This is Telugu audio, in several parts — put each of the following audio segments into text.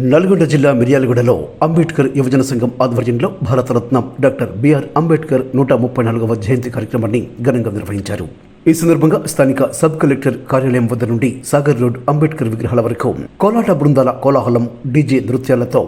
నల్గొండ జిల్లా మిర్యాలగూడలో అంబేద్కర్ యువజన సంఘం ఆధ్వర్యంలో భారతరత్న డాక్టర్ బిఆర్ అంబేద్కర్ నూట ముప్పై నాలుగవ జయంతి కార్యక్రమాన్ని ఘనంగా నిర్వహించారు. ఈ సందర్భంగా స్థానిక సబ్ కలెక్టర్ కార్యాలయం వద్ద నుండి సాగర్ రోడ్ అంబేద్కర్ విగ్రహాల వరకు కోలాట బృందాల కోలాహలం డీజే నృత్యాలతో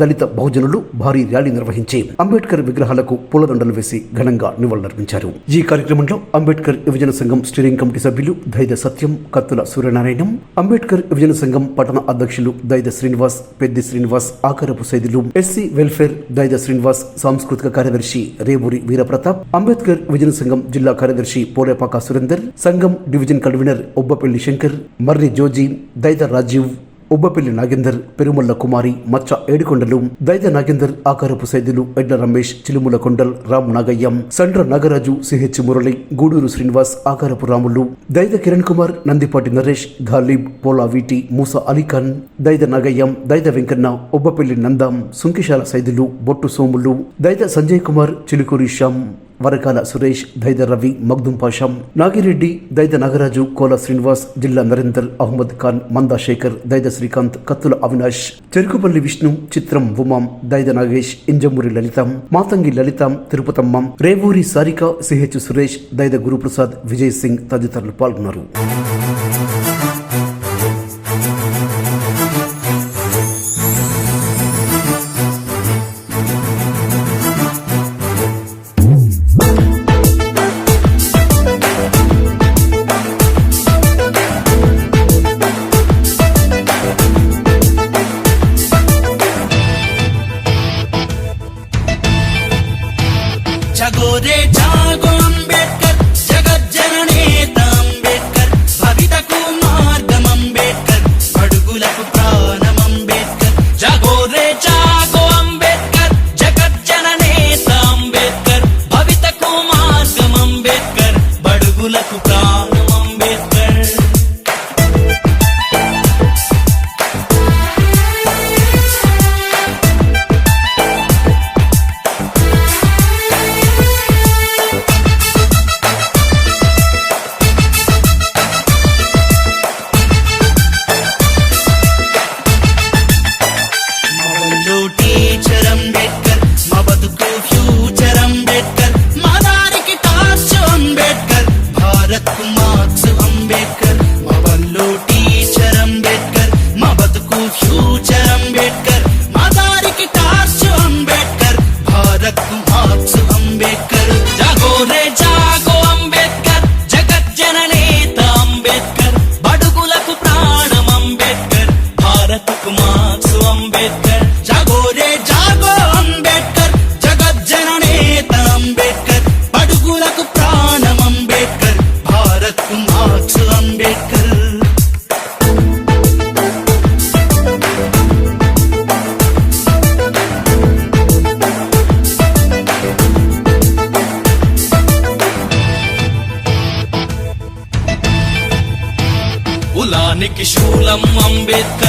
దళిత బహుజనులు భారీ ర్యాలీ నిర్వహించి అంబేద్కర్ విగ్రహాలకు పూలదండలు వేసి ఘనంగా నివాళులర్పించారు. ఈ కార్యక్రమంలో అంబేద్కర్ యువజన సంఘం స్టీరింగ్ కమిటీ సభ్యులు దైద సత్యం కత్తుల సూర్యనారాయణం అంబేద్కర్ యువజన సంఘం పట్టణ అధ్యక్షులు దైద శ్రీనివాస్ పెద్ది శ్రీనివాస్ ఆకారపు సైదులు ఎస్సీ వెల్ఫేర్ దైద శ్రీనివాస్ సాంస్కృతిక కార్యదర్శి రేవూరి వీరప్రతాప్ అంబేద్కర్ యువజన సంఘం జిల్లా కార్యదర్శి పోలేపాక సురేందర్ సంఘం division convener Ubbapalli Shankar Marri Joji Daida Rajiv Ubbapalli Nagender Perumalla Kumari Maccha Yedukondalu Daida Nagender Akarapu Saidulu Edla Ramesh Chilumula Kondal Ram Nagayya Sandra Nagaraju CH Murali Guduru Srinivas Akarapu Ramulu Daida Kiran Kumar Nandipati Naresh Ghalib Pola వీటి మూస అలీఖాన్ దైద నాగయ్యం దైద వెంకన్న ఉబ్బపల్లి నందాం సుంకిశాల సైదులు బొట్టు సోములు దైద సంజయ్ కుమార్ చిలుకూరి శ్యామ్. వరకాల సురేష్ దైద రవి మగ్దుం పాషం నాగిరెడ్డి దైద నాగరాజు కోల శ్రీనివాస్ జిల్లా నరేందర్ అహ్మద్ ఖాన్ మందా శేఖర్ దైద శ్రీకాంత్ కత్తుల అవినాష్ చెరుకుపల్లి విష్ణు చిత్రం ఉమాం దైద నాగేష్ ఇంజమూరి లలితం మాతంగి లలితం తిరుపతమ్మం రేవూరి సారిక సిహెచ్ సురేష్ దైద గురుప్రసాద్ విజయ్ సింగ్ తదితరులు పాల్గొన్నారు. সাগরে যা శూలం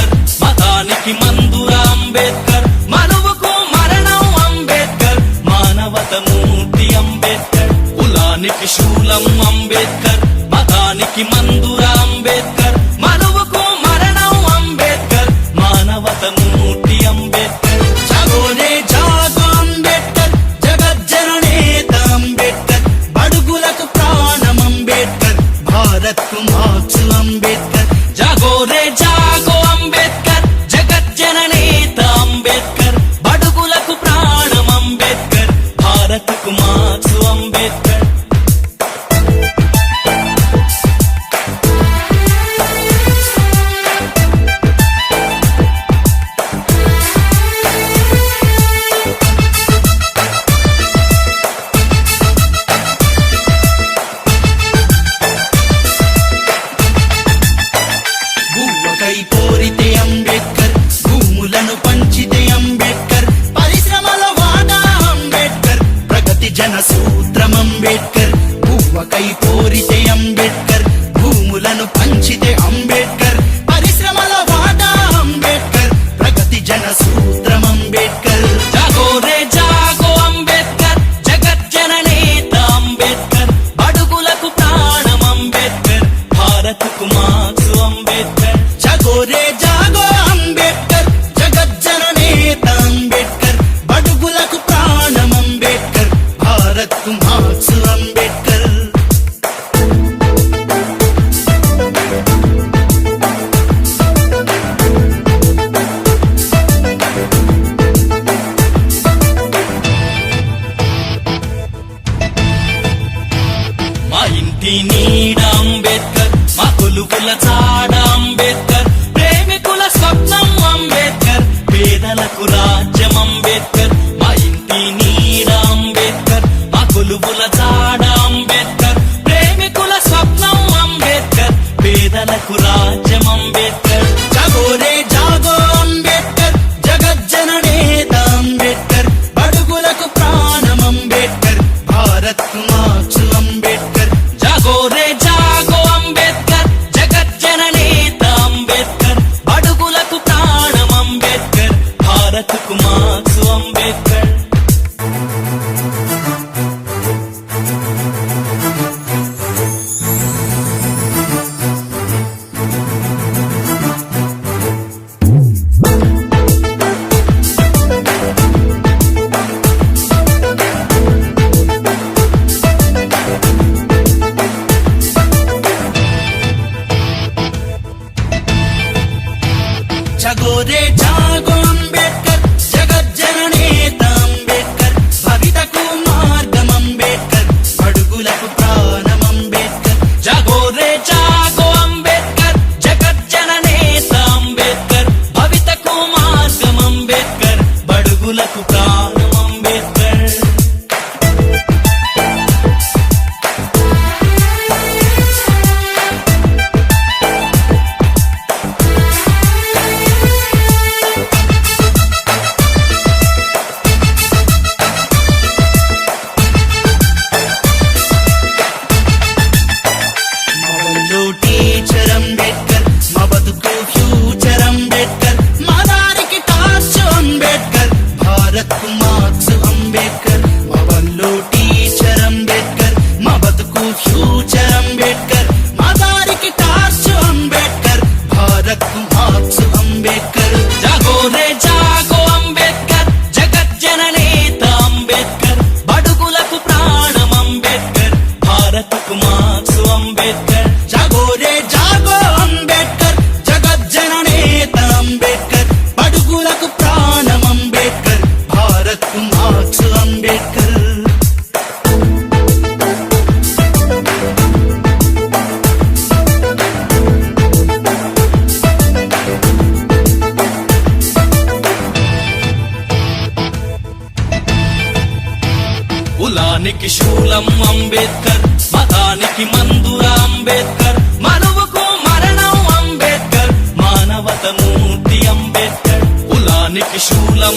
అంబేద్కర్ మనవుకు మరణం అంబేద్కర్ మానవత మూర్తి అంబేద్కర్ కులానికి శూలం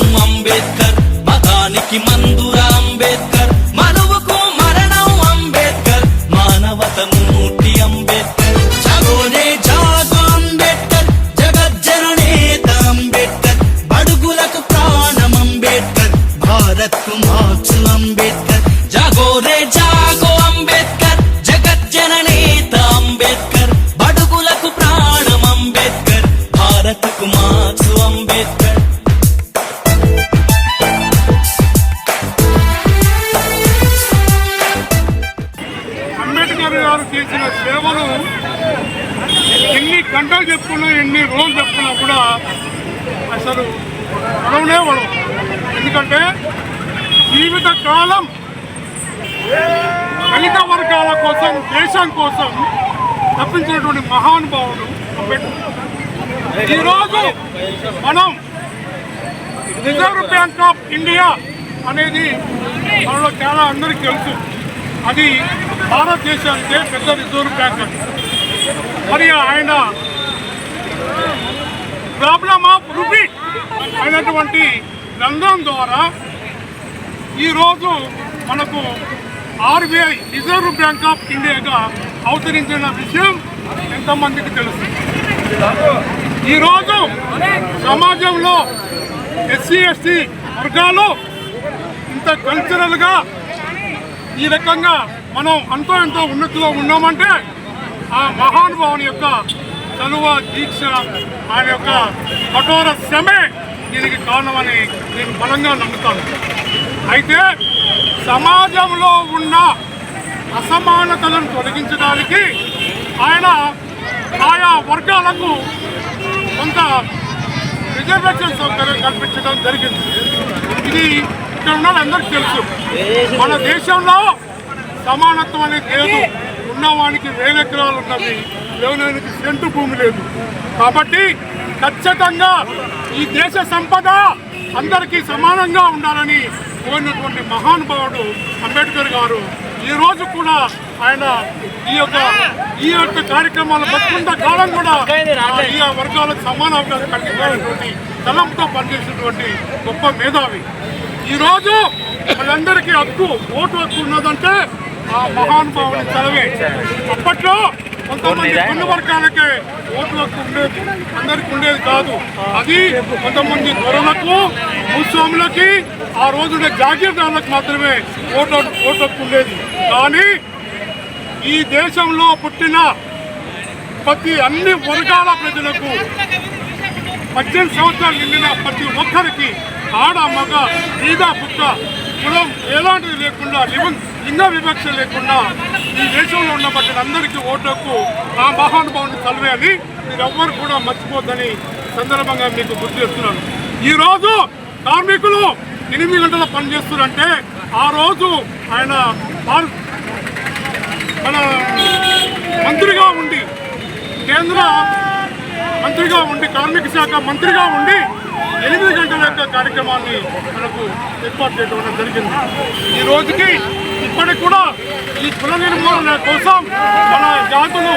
దేశం కోసం తప్పించినటువంటి మహానుభావుడు ఈరోజు మనం రిజర్వ్ బ్యాంక్ ఆఫ్ ఇండియా అనేది మనలో చాలా అందరికీ తెలుసు. అది భారతదేశానికే పెద్ద రిజర్వ్ బ్యాంక్ అది. మరి ఆయన ప్రాబ్లమ్ ఆఫ్ రూపీ అయినటువంటి గ్రంథం ద్వారా ఈరోజు మనకు ఆర్బీఐ రిజర్వ్ బ్యాంక్ ఆఫ్ ఇండియాగా అవతరించిన విషయం ఎంతమందికి తెలుసు? ఈరోజు సమాజంలో ఎస్సీ ఎస్టీ వర్గాలు ఇంత కల్చరల్గా ఈ రకంగా మనం అంతో ఎంతో ఉన్నతిలో ఉన్నామంటే ఆ మహానుభావుని యొక్క చలువ దీక్ష ఆయన యొక్క కఠోర శ్రమే దీనికి కారణమని నేను బలంగా నమ్ముతాను. అయితే సమాజంలో ఉన్న అసమానతలను తొలగించడానికి ఆయన ఆయా వర్గాలకు కొంత రిజర్వేషన్ సౌకర్యం కల్పించడం జరిగింది. ఇది ఇక్కడ ఉన్న అందరికీ తెలుసు. మన దేశంలో సమానత్వం అనేది లేదు. ఉన్నవానికి వేల ఎకరాలు ఉన్నది. లేవనానికి సెంటు భూమి లేదు. కాబట్టి ఖచ్చితంగా ఈ దేశ సంపద అందరికీ సమానంగా ఉండాలని కోరినటువంటి మహానుభావుడు అంబేద్కర్ గారు ఈరోజు కూడా ఆయన ఈ యొక్క ఈ యొక్క కార్యక్రమాలు బతుకుంట కాలం కూడా ఆ ఈ వర్గాలకు సమాన అవకాశం కలిగినటువంటి తలంతో పనిచేసినటువంటి గొప్ప మేధావి. ఈరోజు వాళ్ళందరికీ హక్కు ఓటు హక్కు ఉన్నదంటే ఆ మహానుభావుని చదివే. అప్పట్లో కొంతమంది కొన్ని వర్గాలకే ఓటు హక్కు ఉండేది అందరికి ఉండేది కాదు. అది కొంతమంది దొరలకు భూస్వాములకి ఆ రోజున జాగీర్దారులకు మాత్రమే ఓటు ఓటు హక్కు ఉండేది. కానీ ఈ దేశంలో పుట్టిన ప్రతి అన్ని వర్గాల ప్రజలకు పద్దెనిమిది సంవత్సరాలు నిండిన ప్రతి ఒక్కరికి ఆడ మగ ఈద యొక్క కులం ఎలాంటిది లేకుండా లింగ వివక్ష లేకుండా ఈ దేశంలో ఉన్న ప్రతి అందరికీ ఓటుకు ఆ మహానుభావుని చదివేయాలి. మీరు ఎవ్వరు కూడా మర్చిపోద్దని సందర్భంగా మీకు గుర్తు చేస్తున్నాను. ఈ రోజు కార్మికులు ఎనిమిది గంటల పని చేస్తున్నారంటే ఆ రోజు ఆయన మన మంత్రిగా ఉండి కేంద్ర మంత్రిగా ఉండి కార్మిక శాఖ మంత్రిగా ఉండి ఎనిమిది గంటల యొక్క కార్యక్రమాన్ని మనకు ఏర్పాటు చేయడం జరిగింది. ఈ రోజుకి ఇప్పటికి కూడా ఈ కుల నిర్మూలన కోసం మన జాతులు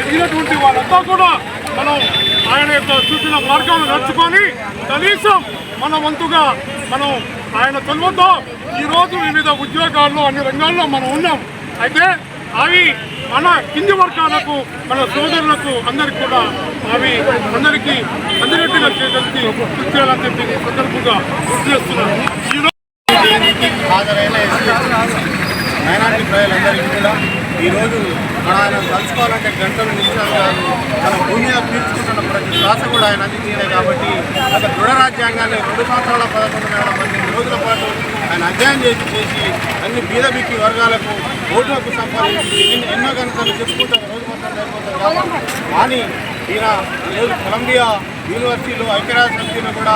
ఎదిగినటువంటి వాళ్ళంతా కూడా మనం ఆయన యొక్క చూసిన మార్గాలు నడుచుకొని కనీసం మన వంతుగా మనం ఆయన చదువుతో ఈ రోజు వివిధ ఉద్యోగాల్లో అన్ని రంగాల్లో మనం ఉన్నాం. అయితే అవి మన కింది వర్గాలకు మన సోదరులకు అందరికి కూడా అవి అందరికీ అందరిట్టుగా చేయడానికి కృషి చేయాలని చెప్పి ఈ సందర్భంగా గుర్తు చేస్తున్నాను హాజరైన మైనార్టీ ప్రజలందరికీ కూడా ఈరోజు మన ఆయన కలుసుకోవాలంటే గంటలు నిమిషాలు కాదు. మన భూమి మీద పీల్చుకుంటున్న ప్రతి శ్వాస కూడా ఆయన అందించిందే కాబట్టి ఒక దృఢ రాజ్యాంగాన్ని రెండు సంవత్సరాల పదకొండు వేల మంది రోజుల అధ్యయనం చేసి చేసి అన్ని బీద బిక్కి వర్గాలకు ఓటు హక్కు సంపాదించి ఎన్నో గంటలు చెప్పుకుంటాం రోజు మొత్తం సరిపోతుంది. కానీ ఈయన ఈరోజు కొలంబియా యూనివర్సిటీలో ఐక్యరాజ్య సమితిలో కూడా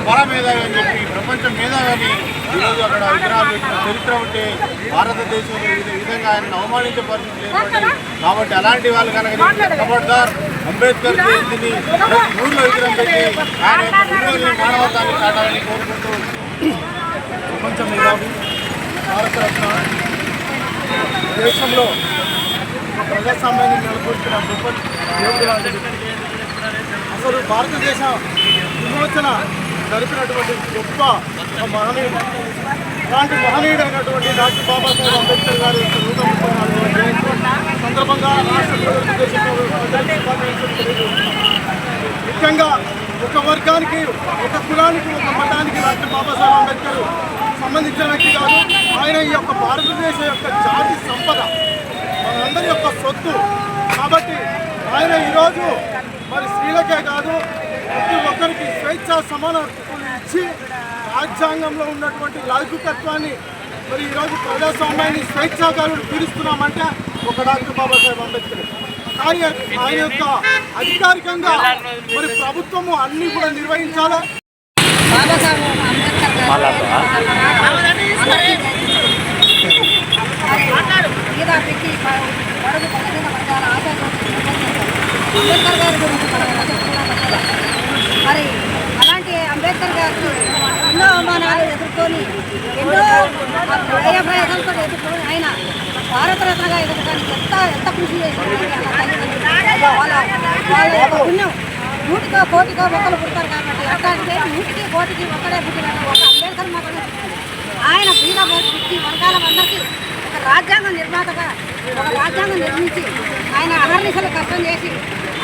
అపర మేధావి అని చెప్పి ప్రపంచ మేధావి అని ఈరోజు అక్కడ విగ్రహాలు పెట్టిన చరిత్ర ఉంటే భారతదేశంలో వివిధ విధంగా ఆయన అవమానించే పరిస్థితి ఏర్పడింది. కాబట్టి అలాంటి వాళ్ళు కనుక కబడ్దార్ అంబేద్కర్ జయంతిని ఊళ్ళో విగ్రహం పెట్టి ఆయన యొక్క విలువల్ని మానవతాన్ని చాటాలని కోరుకుంటూ ప్రపంచ మేధావి భారతరత్న దేశంలో ప్రజాస్వామ్యాన్ని నెలకొల్పిన గొప్ప దేవుడు లాంటిది అసలు భారతదేశ విమోచన జరిపినటువంటి గొప్ప మహనీయుడు ఇలాంటి మహనీయుడు అయినటువంటి డాక్టర్ బాబాసాహెబ్ అంబేద్కర్ గారి యొక్క నూట ముప్పై నాలుగవ జయంతి సందర్భంగా రాష్ట్ర ముఖ్యంగా ఒక వర్గానికి ఒక కులానికి ఒక మతానికి డాక్టర్ బాబాసాహెబ్ అంబేద్కర్ సంబంధించిన వ్యక్తి కాదు. ఆయన ఈ యొక్క భారతదేశ యొక్క జాతి సంపద మనందరి యొక్క సొత్తు. కాబట్టి ఆయన ఈరోజు మరి స్త్రీలకే కాదు ప్రతి ఒక్కరికి స్వేచ్ఛ సమాన హక్కులు ఇచ్చి రాజ్యాంగంలో ఉన్నటువంటి లౌకికత్వాన్ని మరి ఈరోజు ప్రజాస్వామ్యాన్ని స్వేచ్ఛాకారులు పీడిస్తున్నామంటే ఒక డాక్టర్ బాబాసాహెబ్ అంబేద్కర్. కానీ ఆయన యొక్క అధికారికంగా మరి ప్రభుత్వము అన్ని కూడా నిర్వహించాలా? బాబాసాహెబ్ అంబేద్కర్ అంబేద్కర్ గారి గురించి మరి అలాంటి అంబేద్కర్ గారికి ఎన్నో అవమానాలు ఎదుర్కొని ఎన్నో భయ భయకంతో ఎదుర్కొని ఆయన భారతరత్నగా ఎదుర్కోవడానికి ఎంత ఎంత కృషి చేసింది వాళ్ళ వాళ్ళ యొక్క పుణ్యం నూటికో కోటికో మొక్కలు పుడతారు కాబట్టి కోటికి ఒకడే పుట్టిన ఒక అంబేద్కర్ మాత్రమే. ఆయన బీద పుట్టి వర్గాల అందరికీ ఒక రాజ్యాంగ నిర్మాతగా ఒక రాజ్యాంగం నిర్మించి ఆయన అహర్నిశలు కష్టం చేసి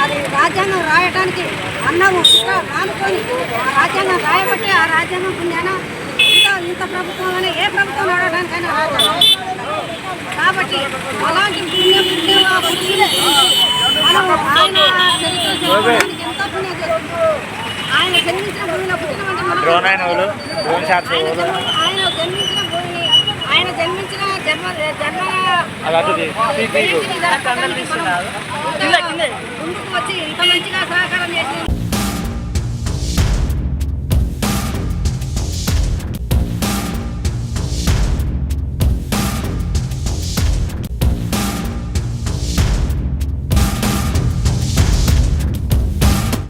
అది రాజ్యాంగం రాయటానికి అన్నము ఇంకా నానుకొని ఆ రాజ్యాంగం రాయబట్టి ఆ రాజ్యాంగం పుణ్యాన ఇంత ఇంత ప్రభుత్వం ఏ ప్రభుత్వం రాజ్యాంగం కాబట్టి అలాంటి పుణ్యం పుణ్యం మనం ఆయన చరిత్ర చదవడానికి ఎంతో పుణ్యం చేస్తున్నాం. ఆయన జన్మించిన భూమిలో డ్రోన్ వాళ్ళు డ్రోన్ షాట్స్ ఆయన జన్మ- ఆయన జన్మించిన భూమిని ఆయన జన్మించిన జన్మ జన్మ ముందుకు వచ్చి ఇంత మంచిగా సహకారం